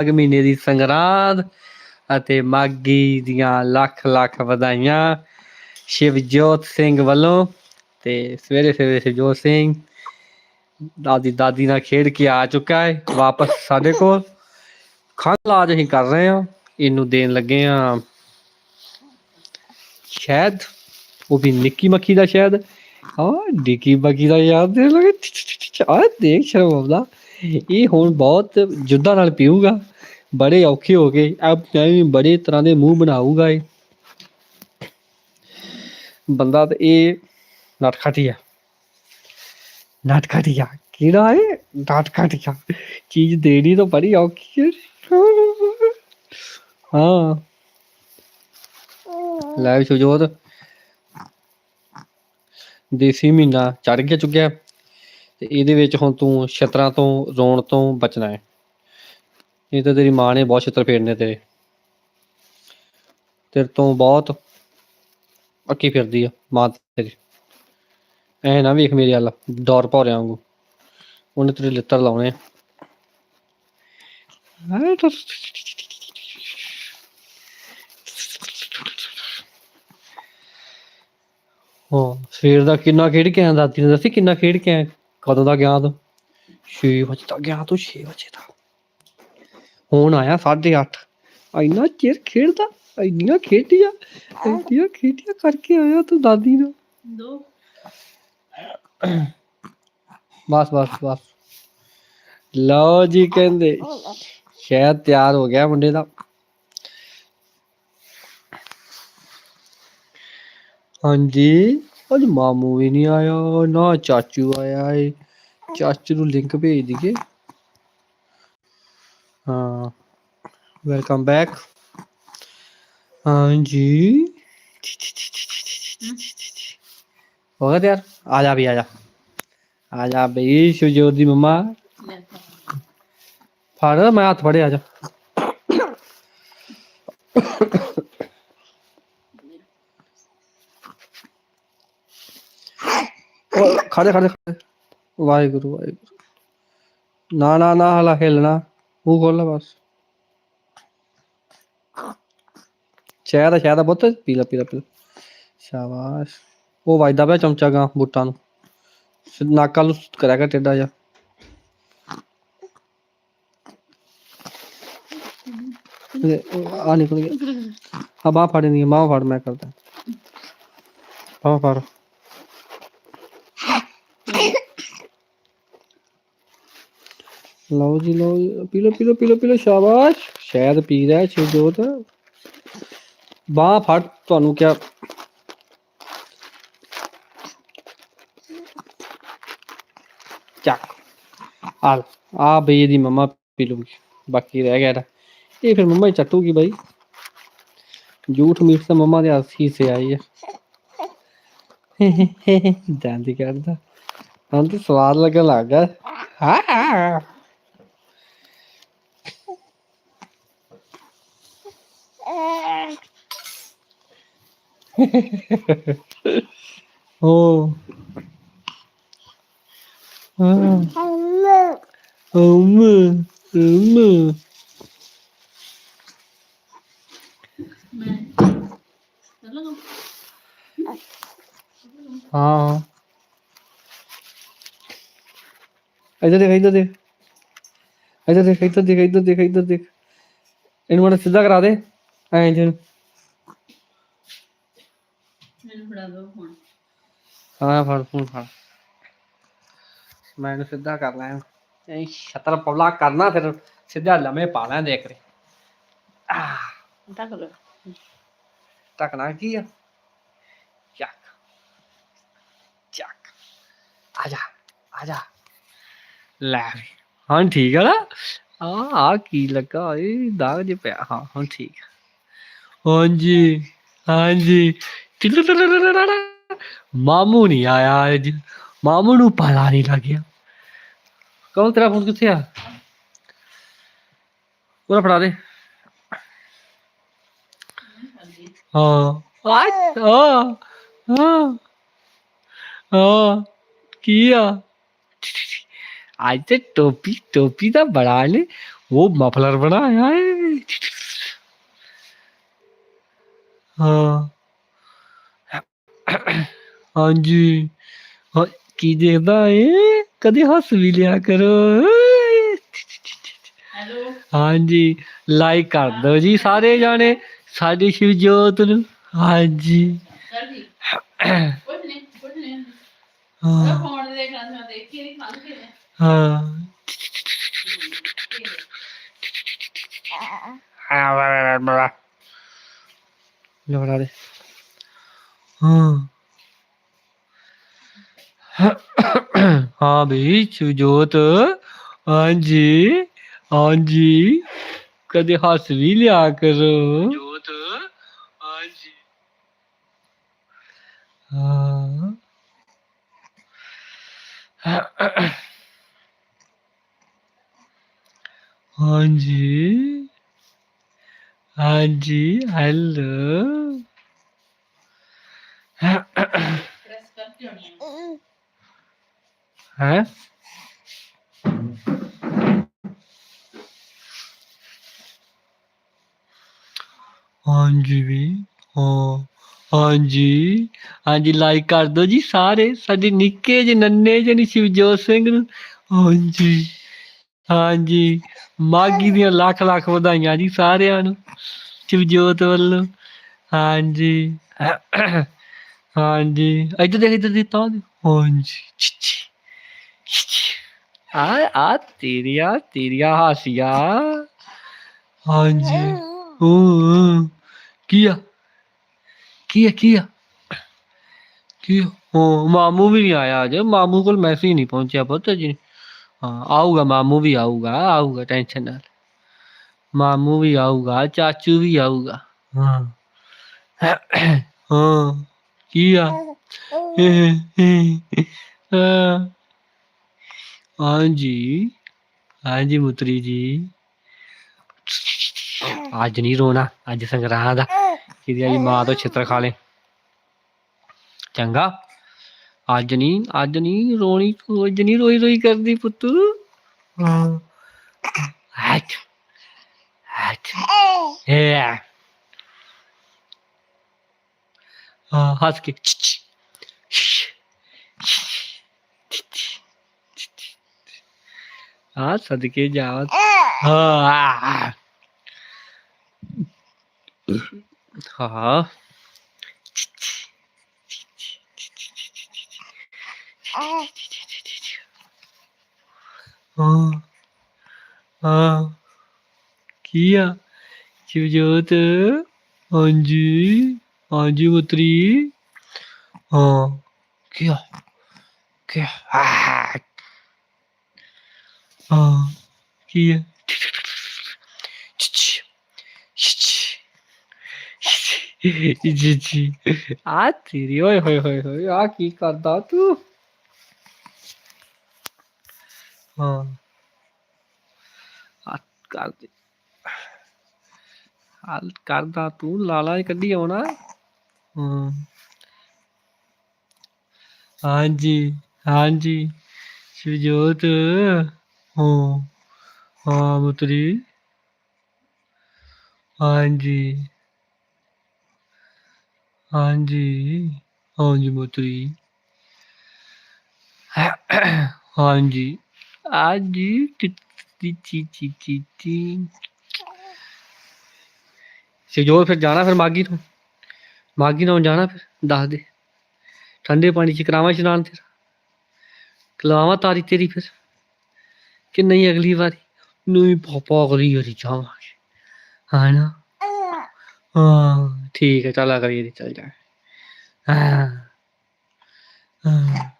ਮਾਘ ਮਹੀਨੇ ਦੀ ਸੰਗਰਾਂਦ ਅਤੇ ਮਾਗੀ ਦੀਆਂ ਲੱਖ ਲੱਖ ਵਧਾਈਆਂ ਸ਼ਿਵਜੋਤ ਸਿੰਘ ਵੱਲੋਂ ਤੇ ਸਵੇਰੇ ਸਵੇਰੇ ਸ਼ਿਵਜੋਤ ਸਿੰਘ ਦਾਦੀ ਦਾਦੀ ਨਾਲ ਖੇਡ ਕੇ ਆ ਚੁੱਕਾ ਹੈ ਵਾਪਸ ਸਾਡੇ ਕੋਲ ਖੰਡ ਲਾਜ ਅਸੀਂ ਕਰ ਰਹੇ ਹਾਂ ਇਹਨੂੰ ਦੇਣ ਲੱਗੇ ਆ ਸ਼ਾਇਦ ਉਹ ਵੀ ਨਿੱਕੀ ਮੱਖੀ ਦਾ ਸ਼ਾਇਦ ਹਾਂ ਨਿੱਕੀ ਮੱਖੀ ਦਾ ਯਾਦ ਦੇ ਲਗੇ ਆ ਦੇਖ ਸ਼ਰਮ ਆਉਂਦਾ ਇਹ ਹੁਣ ਬਹੁਤ ਜੁੱਦਾਂ ਨਾਲ ਪੀਊਗਾ ਬੜੇ ਔਖੇ ਹੋ ਗਏ ਅਬ ਐਵੇਂ ਬੜੇ ਤਰ੍ਹਾਂ ਦੇ ਮੂੰਹ ਬਣਾਊਗਾ ਇਹ ਬੰਦਾ ਤੇ ਇਹ ਨਟਖਟੀਆ ਨਟਖਟੀਆ ਕਿਹੜਾ ਹੈ ਨਟਖਟੀਆ ਚੀਜ਼ ਦੇਣੀ ਤਾਂ ਬੜੀ ਔਖੀ ਹੈ ਹਾਂ ਲਾਈਵ ਸੁਜੋਤ ਦੇਸੀ ਮਹੀਨਾ ਚੜ ਗਿਆ ਚੁੱਕਿਆ ਤੇ ਇਹਦੇ ਵਿੱਚ ਹੁਣ ਤੂੰ ਛਤਰਾਂ ਤੋਂ, ਰੋਣ ਤੋਂ ਬਚਣਾ ਹੈ। ਇਹ ਤਾਂ ਤੇਰੀ ਮਾਂ ਨੇ ਬਹੁਤ ਛਿੱਤਰ ਫੇਰਨੇ ਤੇਰੇ। ਤੇਰੇ ਤੋਂ ਬਹੁਤ ਅੱਕੀ ਫਿਰਦੀ ਆ ਮਾਂ ਤੇਰੀ। ਐ ਨਾ ਵੇਖ ਮੇਰੇ ਵੱਲ ਡਰ ਭੌਰਿਆਂ ਵਾਂਗੂ। ਉਹਨੇ ਤੇਰੇ ਲਿੱਤਰ ਲਾਉਣੇ ਆ। ਤਾਂ- ਹਾਂ, ਸਵੇਰ ਦਾ ਕਿੰਨਾ ਖੇਡ ਕੇ ਆਇਆ, ਦਾਦੀ ਨੇ ਦੱਸੀ ਕਿੰਨਾ ਖੇਡ ਕੇ ਆਇਆ? ਕਦੋਂ ਦਾ ਗਿਆ ਤੂੰ? 6 ਵਜੇ ਦਾ ਗਿਆ ਤੂੰ 6 ਵਜੇ ਦਾ। ਹੁਣ ਆਇਆ 8:30 ਇੰਨਾ ਚਿਰ ਖੇਡਦਾ ਇੰਨੀਆਂ ਖੇਡੀਆਂ ਇੰਨੀਆਂ ਖੇਡੀਆਂ ਕਰਕੇ ਆਇਆ ਤੂੰ ਦਾਦੀ ਨਾਲ ਦੋ। ਬਸ ਬਸ ਬਸ। ਲਓ ਜੀ ਕਹਿੰਦੇ ਸ਼ਾਇਦ ਤਿਆਰ ਹੋ ਗਿਆ ਮੁੰਡੇ ਦਾ। ਹਾਂਜੀ। ਅੱਜ ਮਾਮੂ ਵੀ ਨਹੀਂ ਆਇਆ, ਨਾ ਚਾਚੂ ਆਇਆ ਏ। ਚਾਚੂ ਨੂੰ ਲਿੰਕ ਭੇਜ ਦਈਏ। ਹਾਂ ਵੈਲਕਮ ਬੈਕ ਹਾਂਜੀ। ਹੋ ਗਿਆ ਯਾਰ ਆ ਜਾ ਵੀ ਆ ਜਾ। ਆ ਜਾ ਬਈ ਸ਼ਿਵਜੋਤ ਦੀ ਮੰਮਾ। ਫੜ, ਮੈਂ ਹੱਥ ਫੜੇ ਆ ਜਾ। ਓ ਖੜੇ ਖੜੇ ਵਾਹਿਗੁਰੂ ਵਾਹਿਗੁਰੂ। ਨਾ ਨਾ ਨਾ, ਹਲਾ ਹਿਲਣਾ ਮੂੰਹ ਖੋਲ ਬਸ। ਚਾਹ ਦਾ ਚਾਹ ਦਾ ਬੁੱਤ ਪੀ ਸ਼ਾਬਾਸ਼। ਉਹ ਵੱਜਦਾ ਪਿਆ ਚਮਚਾ ਗਾ ਬੁੱਟਾਂ ਨੂੰ। ਨਾਕਾਂ ਨੂੰ ਕਰਿਆ ਕਰ ਟੇਡਾ ਜਾ ਆ ਨਿਕਲ ਗਿਆ। ਆ ਬਾਹ ਫੜ ਬਾਹ ਫੜ, ਮੈਂ ਕਰਦਾ। ਬਾਹ ਫੜ। ਲਓ ਜੀ ਲਓ ਜੀ, ਪੀ ਲਓ ਪੀ ਲਓ ਪੀ ਲਓ ਪੀ ਲਓ ਸ਼ਾਬਾਸ਼। ਸ਼ਾਇਦ ਪੀ ਰਿਹਾ ਸ਼ਿਵਜੋਤ ਬਾਹ ਫੜ ਤੁਹਾਨੂੰ ਕਿਆ ਚੱਕ। ਆ ਆ ਬਈ ਇਹਦੀ ਮੰਮਾ ਪੀ ਲੂਗੀ ਬਾਕੀ ਰਹਿ ਗਿਆ ਇਹਦਾ। ਇਹ ਫਿਰ ਮੰਮਾ ਹੀ ਚੱਟੂਗੀ ਬਾਈ। ਜੂਠ ਮੀਠ ਤਾਂ ਮੰਮਾ ਦੇ ਹੱਥ ਹੀ ਸੇ ਆਈ ਹੈ ਜਾਂਦੀ ਕਰਦਾ ਹਾਂ ਤੇ ਸਵਾਦ ਲੱਗਣ ਲੱਗ ਗਿਆ। ਹਾਂ। ਹਾਂ ਓ ਹਾਂ ਅਮ ਅਮ ਮੈਂ ਚਲੋ ਹਾਂ ਇੱਧਰ ਦੇਖ ਇੱਧਰ ਦੇਖ ਇੱਧਰ ਦੇਖ ਇੱਧਰ ਦੇਖ ਇੱਧਰ ਦੇਖ ਇੱਧਰ ਦੇਖ ਇਹਨੂੰ ਮਾੜਾ ਸਿੱਧਾ ਕਰਾ ਦੇ ਐਂ ਜਿਹਨੂੰ ਮੈਨੂੰ ਫੜਾ ਦੋ ਹੁਣ ਹਾਂ ਫੜ ਫੋਨ ਫੜ। ਮੈਂ ਇਹਨੂੰ ਸਿੱਧਾ ਕਰ ਲਾਂ ਐਂ ਛਤਰ ਪਵਲਾ ਕਰਨਾ ਫਿਰ ਸਿੱਧਾ ਲੰਮੇ ਪਾ ਲਾਂ ਦੇਖ ਰੇ ਆਹ ਟੱਕ ਲੋ ਟਕਣਾ ਕੀ ਆ? ਚੱਕ। ਚੱਕ। ਆ ਜਾ ਆ ਜਾ। ਲੈ ਵੀ। ਹਾਂ ਠੀਕ ਆ ਨਾ? ਆ ਆ ਕੀ ਲੱਗਾ? ਏ ਦਾਗ ਜੇ ਪਿਆ। ਹਾਂ ਹਾਂ ਠੀਕ ਆ। ਹਾਂਜੀ ਹਾਂਜੀ। ਮਾਮੂ ਨਹੀਂ ਆਇਆ ਅੱਜ ਮਾਮੂ ਨੂੰ ਪਤਾ ਨਹੀਂ ਲੱਗਿਆ ਕੌਣ ਤੇਰਾ ਫੋਨ ਕਿੱਥੇ ਆ? ਉਹਦਾ ਫੜਾ ਦੇ। ਹਾਂ। ਆ ਹਾਂ। ਹਾਂ। ਹਾਂ। ਕੀ ਆ? ਅੱਜ ਤੇ ਟੋਪੀ ਟੋਪੀ ਦਾ ਬੜਾ ਨੇ ਉਹ ਮਫਲਰ ਬਣਾਇਆ ਏ। ਹਾਂ। ਹਾਂਜੀ। ਹਾਂ, ਕੀ ਦੇਖਦਾ ਏ? ਕਦੇ ਹੱਸ ਵੀ ਲਿਆ ਕਰੋ। ਹੈਲੋ। ਹਾਂਜੀ ਲਾਈਕ ਕਰ ਦਿਓ ਜੀ ਸਾਰੇ ਜਾਣੇ ਸਾਡੀ ਸ਼ਿਵਜੋਤ ਨੂੰ। ਹਾਂਜੀ। ਨਹੀਂ ਕੁਝ ਨਹੀਂ ਉਹ ਹਾਂ। हाँ भाई सुजोत हाँ जी हाँ जी कदे हंस भी लिया करो जोत हाँ जी हाँ हाँ जी हाँ जी हेलो ਵੀ ਲਿਆ ਕਰੋ ਜੋਤ ਹਾਂਜੀ ਹਾਂ ਹਾਂਜੀ ਹਾਂਜੀ ਹੈਲੋ ਪ੍ਰੈਸ ਕਰਕੇ ਹੋਣੀ ਹੈ ਹੈ ਹਾਂਜੀ ਵੀ ਹਾਂ ਹਾਂਜੀ ਹਾਂਜੀ ਲਾਈਕ ਕਰ ਦਿਓ ਜੀ ਸਾਰੇ ਸਾਡੇ ਨਿੱਕੇ ਜਿਹੇ ਨੰਨੇ ਜਿਹੇ ਨੀ ਸ਼ਿਵਜੋਤ ਸਿੰਘ ਨੂੰ ਹਾਂਜੀ ਹਾਂਜੀ ਮਾਗੀ ਦੀਆਂ ਲੱਖ ਲੱਖ ਵਧਾਈਆਂ ਜੀ ਸਾਰਿਆਂ ਨੂੰ ਸ਼ਿਵਜੋਤ ਵੱਲੋਂ ਹਾਂਜੀ ਹਾਂਜੀ ਇੱਧਰ ਦੇਖ ਇੱਧਰ ਦੀ ਤਾਂ ਹਾਂਜੀ ਚਿੱਚੀ ਚਿੱਚੀ ਆ ਆ ਤੇਰੀਆ ਤੇਰੀਆ ਹਾਸੀਆ ਹਾਂਜੀ ਉਹ ਕੀ ਆ ਕੀ ਆ ਕੀ ਆ ਕੀ ਆ? ਉਹ ਮਾਮੂ ਵੀ ਨਹੀਂ ਆਇਆ ਅਜੇ ਮਾਮੂ ਕੋਲ ਮੈਸੇਜ ਨਹੀਂ ਪਹੁੰਚਿਆ ਪੁੱਤ ਜੀ ਹਾਂ ਆਊਗਾ ਮਾਮੂ ਵੀ ਆਊਗਾ ਆਊਗਾ ਟੈਨਸ਼ਨ ਨਾਲ ਮਾਮੂ ਵੀ ਆਊਗਾ ਚਾਚੂ ਵੀ ਆਊਗਾ ਹਾਂ ਹਾਂ ਕੀ हाँ जी हाँ जी मुतरी जी आज नहीं रोना अज संग्रांद कि माँ तो छित्र खा ले चंगा आज नहीं आज नहीं रोनी आज नहीं रोई रोई कर दी पुत हंस के हाथ सदके जावत हाँ हाँ हाँ हाँ किया शिवजोत हाँ जी हाँ जी पुत्री हाँ क्या क्या हाँ, जी जी। आ तेरी, ओए, होए होए होए, आ की करदा तू? हाँ। आ कर दे। हाल करदा तू, लाला कड्डी आउना हाँ। हाँ जी हाँ जी, सुजोत। हूँ हाँ पुत्री। हाँ जी। हाँ जी हाँ जी पुत्री। हाँ जी। आज जी टी ची ची ची ची। से जो फिर जाना फिर मागी तू। मागी ना जाना फिर, दस दे। ठंडे पानी च करावा स्नान तेरा। खिलावा तारी तेरी फिर। कि नहीं अगली बार? नहीं, पापा अगली बार जावांगे। हाँ ना? हाँ ठीक है, चल, अगली बार चल जाए हाँ। हाँ।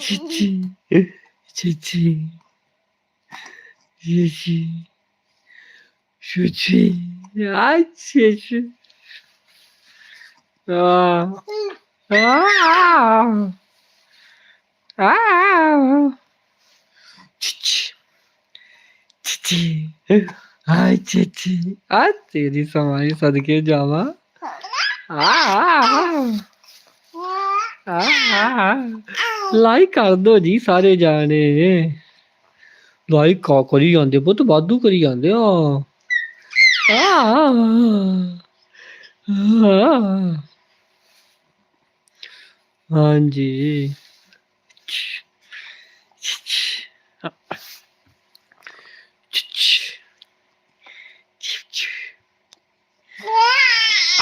चिची चिची Gigi, Gigi, ai Gigi. Ah. Ah. Ah. Titi. Titi. Ay Titi. Ay teri samari sadece cama. Ah. Ah. Ah. Like कर दो जी सारे जाने ਲਾਈਕ ਕਾ ਕਰੀ ਜਾਂਦੇ ਪੁੱਤ ਵਾਧੂ ਕਰੀ ਜਾਂਦੇ ਆ ਆ ਆ ਹਾਂਜੀ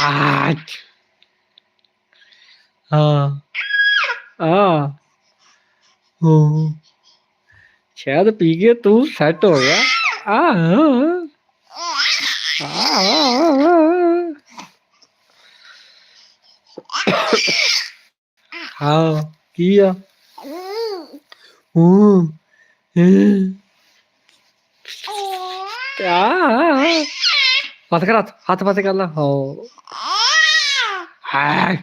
ਆ ਹਾਂ ਆ ਹੋ ਸ਼ਾਇਦ ਪੀ ਕੇ ਤੂੰ ਸੈੱਟ ਹੋ ਗਿਆ। ਆ। ਹਾਂ, ਕੀ ਆ? ਹੂੰ। ਆ। ਪਤ ਕਰ ਹੱਥ ਹੱਥ ਕਰ ਲਾ। ਹੋ। ਹਾਏ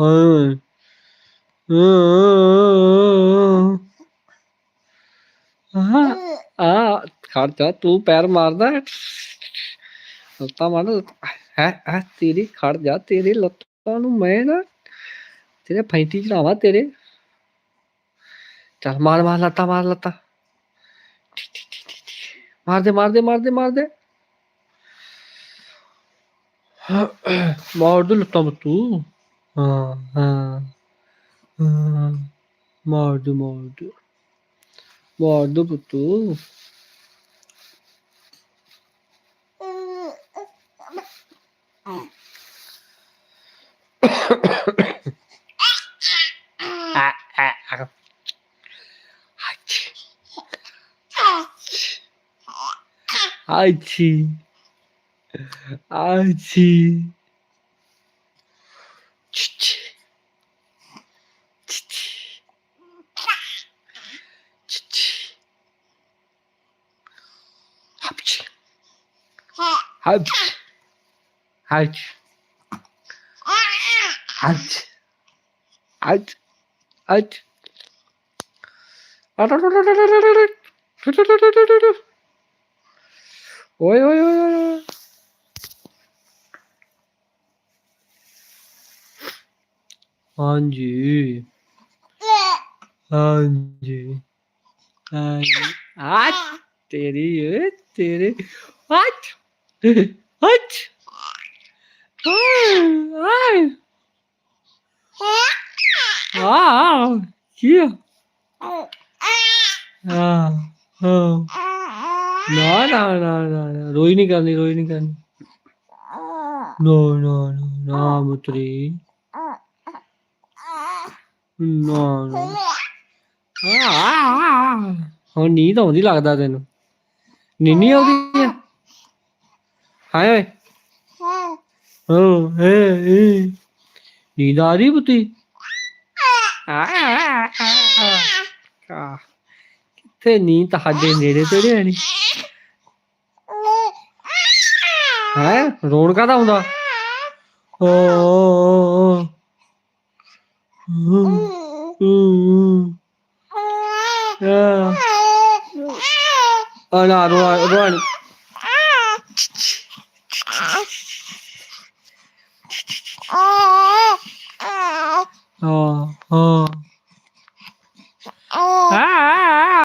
ਹਾਂ। ਹਾਂ। ਆ ਖੜ ਜਾ, ਤੂੰ ਪੈਰ ਮਾਰਦਾ ਲੱਤਾਂ ਮਾਰ ਹੈ ਹੈ, ਤੇਰੀ, ਖੜ ਜਾ, ਤੇਰੀ ਲੱਤਾਂ ਨੂੰ ਮੈਂ ਨਾ ਤੇਰੇ ਫੈਂਟੀ ਚੜਾਵਾਂ ਤੇਰੇ। ਚੱਲ ਮਾਰ ਮਾਰ, ਲੱਤਾਂ ਮਾਰ ਲੱਤਾਂ। ਮਾਰ ਦੇ ਮਾਰ ਦੇ ਮਾਰ ਦੇ ਮਾਰ ਦੇ ਮਾਰ ਦੇ ਲੱਤਾਂ ਤੂੰ। ਹਾਂ ਹਾਂ ਹਾਂ। ਮਾਰ ਦੇ ਮਾਰ ਦੇ। vardı tuttu. 아이치 아이치 Haç. Haç. Haç. Haç. Haç. Oy oy oy oy. Anji. Anji. Anji. At. Teri. Teri. At. 라라 ਓਏ ਓਏ ਓਏ ਓਏ ਓਏ। ਹਾਂਜੀ ਹਾਂਜੀ ਹਾਂਜੀ ਆ ਤੇਰੀ ਏ ਤੇਰੇ ਹੱਟ ਹੱਟ ਆਏ ਆ ਕੀ ਆ ਹਾਂ ਹਾਂ ਨਾ ਨਾ ਨਾ ਨਾ ਨਾ, ਰੋਈ ਨਹੀਂ ਕਰਨੀ ਰੋਈ ਨਹੀਂ ਕਰਨੀ ਨੋ ਨੋ ਨੋ ਨਾ ਮੁਤਰੀ ਨਾ ਨਾ ਆ, ਆ, ਆ। ਹੁਣ ਨੀਂਦ ਆਉਂਦੀ ਲੱਗਦਾ ਤੈਨੂੰ ਨੀਨੀ ਆਉਂਦੀ ਆ ਹਾਏ ਓਏ? ਹਾਂ। ਏ ਏ ਨੀਂਦ ਆ ਰਹੀ ਪੁੱਤੀ? ਆ ਆ। ਕਿੱਥੇ ਨੀਂਦ ਤੁਹਾਡੇ ਨੇੜੇ ਤੇੜੇ ਹੈ ਨੀ। ਹੈ? ਰੋਣ ਕਾਦਾ ਆਉਂਦਾ ਓ ਓ, ਓ। ਹੂੰ, ਹੂੰ, ਆ ਨਾ ਰੋ ਰੋ